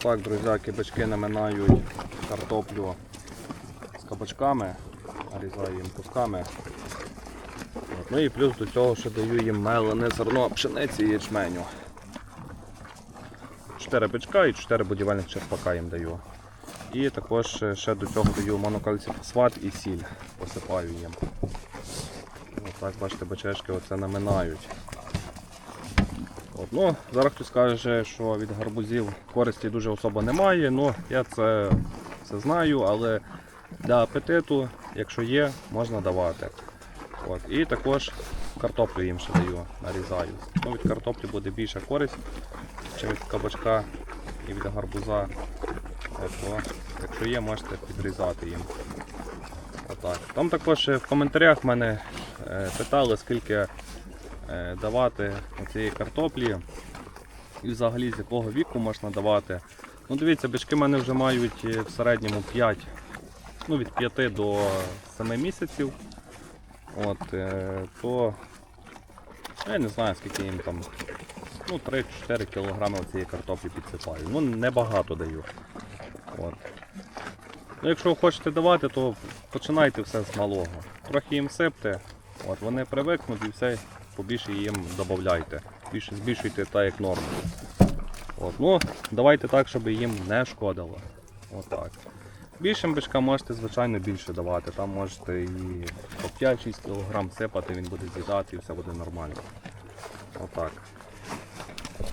Отак, друзяки, бички наминають картоплю з кабачками, нарізаю їм кусками. Ну і плюс до цього ще даю їм мелене зерно пшениці і ячменю. 4 бичка і 4 будівельних черпака їм даю. І також ще до цього даю монокальцифосфат і сіль. Посипаю їм. Отак, бачите, бачечки оце наминають. От, ну, зараз хтось каже, що від гарбузів користі дуже особо немає. Ну, я це, це знаю, але для апетиту, якщо є, можна давати. От, і також картоплю їм ще даю, нарізаю. Ну, від картоплі буде більша користь, ніж від кабачка і від гарбуза. От, о, якщо є, можете підрізати їм. Отак. Там також в коментарях мене е, питали, скільки давати цієї картоплі і взагалі з якого віку можна давати. Ну дивіться, бички в мене вже мають е, в середньому 5, ну від 5 до 7 місяців. От, е, то я не знаю скільки їм там. Ну, 3-4 кг цієї картоплі підсипаю. Ну, небагато даю. От. Ну, якщо хочете давати, то починайте все з малого. Трохи їм сипте, от, вони привикнуть і все побільше їм додавайте. Більше збільшуйте так як норма. От, ну, давайте так, щоб їм не шкодило. Отак. Більшим бичкам можете, звичайно, більше давати. Там можете і по 5-6 кг сипати, він буде з'їдати і все буде нормально. Отак.